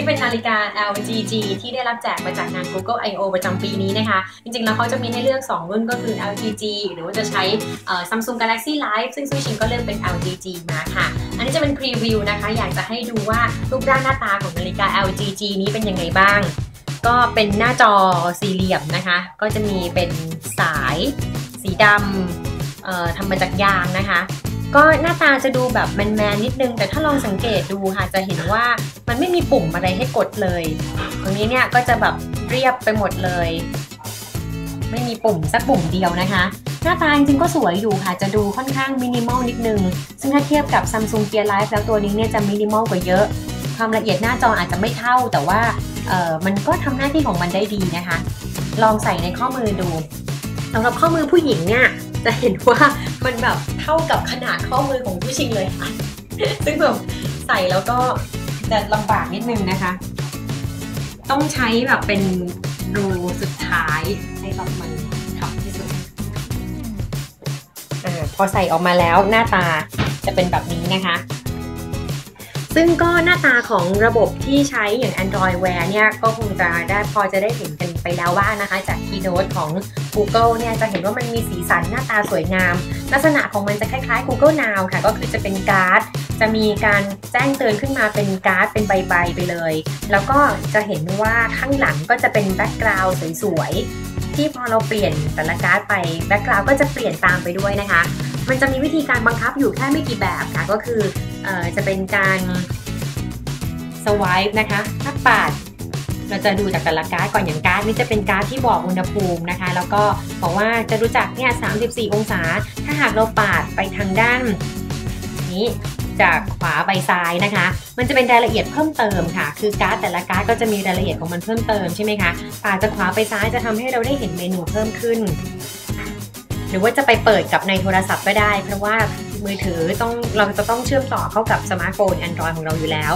นี่เป็นนาฬิกา LGG ที่ได้รับแจกมาจากงาน Google I/O ประจำปีนี้นะคะ จริงๆ แล้วเขาจะมีให้เลือก 2 รุ่นก็คือ LGG หรือว่าจะใช้ Samsung Galaxy Live ซึ่งซูชิงก็เลือกเป็น LGG มาค่ะ อันนี้จะเป็นพรีวิวนะคะ อยากจะให้ดูว่ารูปร่างหน้าตาของนาฬิกา LGG นี้เป็นยังไงบ้าง ก็เป็นหน้าจอสี่เหลี่ยมนะคะ ก็จะมีเป็นสาย สีดำทำมาจากยางนะคะ ก็หน้าตาจะดูแบบแมนๆนิดนึง แต่ถ้าลองสังเกตดูค่ะจะเห็นว่ามันไม่มีปุ่มอะไรให้กดเลย ตรงนี้เนี่ยก็จะแบบเรียบไปหมดเลย ไม่มีปุ่มสักปุ่มเดียวนะคะ หน้าตาจริงก็สวยอยู่ค่ะ จะดูค่อนข้างมินิมอลนิดนึง ซึ่งถ้าเทียบกับ Samsung Gear Live แล้วตัวนี้เนี่ยจะมินิมอลกว่าเยอะ ความละเอียดหน้าจออาจจะไม่เท่า แต่ว่าเออมันก็ทำหน้าที่ของมันได้ดีนะคะ ลองใส่ในข้อมือดูสำหรับข้อมือผู้หญิงเนี่ย จะเห็นว่ามันแบบเท่ากับขนาดข้อมือของผู้ชิงเลยค่ะ ซึ่งแบบใส่แล้วก็จะลำบากนิดนึงนะคะ ต้องใช้แบบเป็นรูสุดท้ายให้แบบมันทับที่สุดอพอใส่ออกมาแล้วหน้าตาจะเป็นแบบนี้นะคะ ซึ่งก็หน้าตาของระบบที่ใช้อย่าง Android Wear เนี่ยก็คงจะได้พอจะได้เห็นกันไปแล้วว่านะคะ จาก Keynote ของ Google เนี่ยจะเห็นว่ามันมีสีสันหน้าตาสวยงาม ลักษณะของมันจะคล้ายๆ Google Now ค่ะ ก็คือจะเป็นการ์ด จะมีการแจ้งเตือนขึ้นมาเป็นการ์ดเป็นใบๆไปเลย แล้วก็จะเห็นว่าข้างหลังก็จะเป็นแบ็กกราวด์สวยๆที่พอเราเปลี่ยนแต่ละการ์ดไปแบ็กกราวด์ก็จะเปลี่ยนตามไปด้วยนะคะมันจะมีวิธีการบังคับอยู่แค่ไม่กี่แบบค่ะ ก็คือ จะเป็นการสวายนะคะ ถ้าปาดเราจะดูจากแต่ละการ์ดก่อนอย่างการ์ดนี้จะเป็นการ์ดที่บอกอุณหภูมินะคะ แล้วก็บอกว่าจะรู้จักเนี่ย 34 องศา ถ้าหากเราปาดไปทางด้านนี้จากขวาไปซ้ายนะคะ มันจะเป็นรายละเอียดเพิ่มเติมค่ะ คือการ์ดแต่ละการ์ดก็จะมีรายละเอียดของมันเพิ่มเติมใช่ไหมคะปาดจากขวาไปซ้ายจะทำให้เราได้เห็นเมนูเพิ่มขึ้น หรือว่าจะไปเปิดกับในโทรศัพท์ก็ได้ เพราะว่า มือถือต้องเราจะต้องเชื่อมต่อเข้ากับสมาร์ทโฟน Android ของเราอยู่แล้ว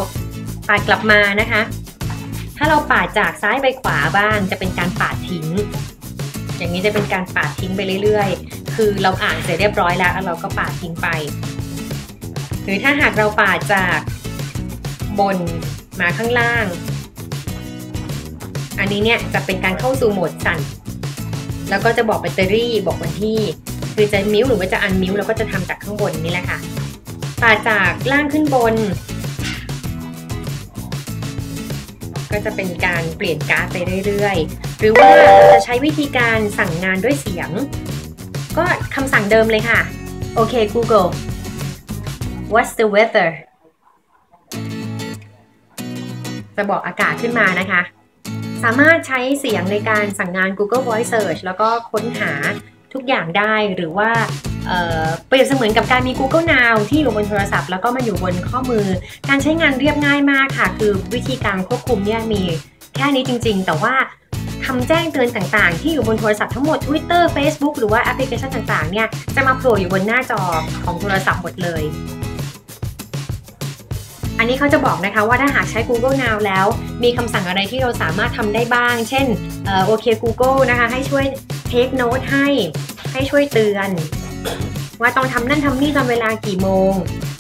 ปาดกลับมานะคะ ถ้าเราปาดจากซ้ายไปขวาบ้างจะเป็นการปาดทิ้ง อย่างนี้จะเป็นการปาดทิ้งไปเรื่อยๆ คือเราอ่านเสร็จเรียบร้อยแล้วแล้วเราก็ปาดทิ้งไป หรือถ้าหากเราปาดจากบนมาข้างล่าง อันนี้เนี่ยจะเป็นการเข้าสู่โหมดสั่น แล้วก็จะบอกแบตเตอรี่บอกวันที่ คือจะมิวหรือว่าจะอันมิวเราก็จะทำจากข้างบนนี่แหละค่ะปาจากล่างขึ้นบน ก็จะเป็นการเปลี่ยนการ์ดไปเรื่อยๆ หรือว่าจะใช้วิธีการสั่งงานด้วยเสียง ก็คำสั่งเดิมเลยค่ะ โอเค Google what's the weather จะบอกอากาศขึ้นมานะคะ สามารถใช้เสียงในการสั่งงาน Google Voice Search แล้วก็ค้นหา ทุกอย่างได้หรือว่าเปรียบเสมือนกับการมี Google Now ที่อยู่บนโทรศัพท์แล้วก็มาอยู่บนข้อมือ การใช้งานเรียบง่ายมากค่ะ คือวิธีการควบคุมเนี่ยมีแค่นี้จริง ๆ แต่ว่าคำแจ้งเตือนต่างๆ ที่อยู่บนโทรศัพท์ทั้งหมด Twitter Facebook หรือว่าแอปพลิเคชันต่างๆ เนี่ยจะมาโผล่อยู่บนหน้าจอของโทรศัพท์หมดเลย อันนี้เขาจะบอกนะคะว่าถ้าหากใช้ Google Now แล้ว มีคำสั่งอะไรที่เราสามารถทำได้บ้าง เช่นโอเค Google นะคะให้ช่วย ทคโน้ตให้ให้ช่วยเตือน ว่าต้องทำนั่นทำนี่ตอนเวลากี่โมง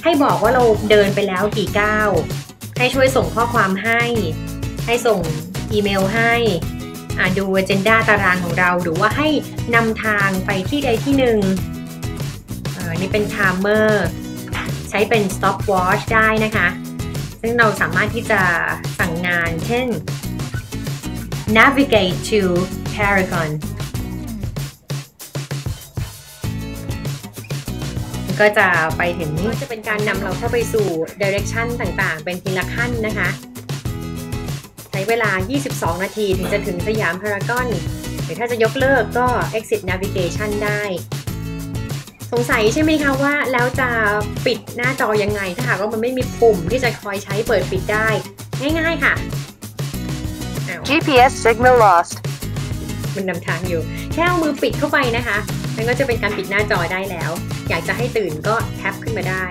ให้บอกว่าเราเดินไปแล้วกี่ก้าวให้ช่วยส่งข้อความให้ ให้ส่งอีเมลให้ดูเจนดาตารางของเราหรือว่าให้นำทางไปที่ใดที่หนึ่งนี่เป็นไทม์เมอร์ใช้เป็น stopwatch ได้นะคะ ซึ่งเราสามารถที่จะสั่งงานเช่น navigate to Paragon ก็จะไปถึงจะเป็นการนำเราเข้าไปสู่ direction ต่างๆ เป็นทีละขั้นนะคะ ใช้เวลา 22 นาทีถึงจะถึงสยามพารากอนหรือถ้าจะยกเลิกก็ exit navigation ได้ สงสัยใช่ไหมคะว่าแล้วจะปิดหน้าจอยังไง ถ้าหากว่ามันไม่มีปุ่มที่จะคอยใช้เปิดปิดได้ ง่ายๆค่ะ GPS signal lost มันนำทางอยู่ แค่เอามือปิดเข้าไปนะคะ มันก็จะเป็นการปิดหน้าจอได้แล้ว อยากจะให้ตื่นก็แท็บขึ้นมาได้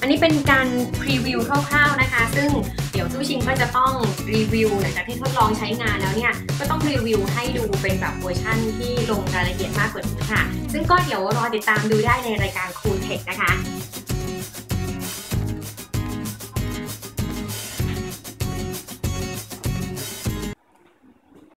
อันนี้เป็นการพรีวิวคร่าวๆนะคะ ซึ่งเดี๋ยวซูชิงก็จะต้องรีวิวหลังจากที่ทดลองใช้งานแล้วเนี่ย ก็ต้องรีวิวให้ดูเป็นแบบเวอร์ชั่นที่ลงรายละเอียดมากกว่านี้ค่ะ ซึ่งก็เดี๋ยวรอติดตามดูได้ในรายการ Cool Tech นะคะ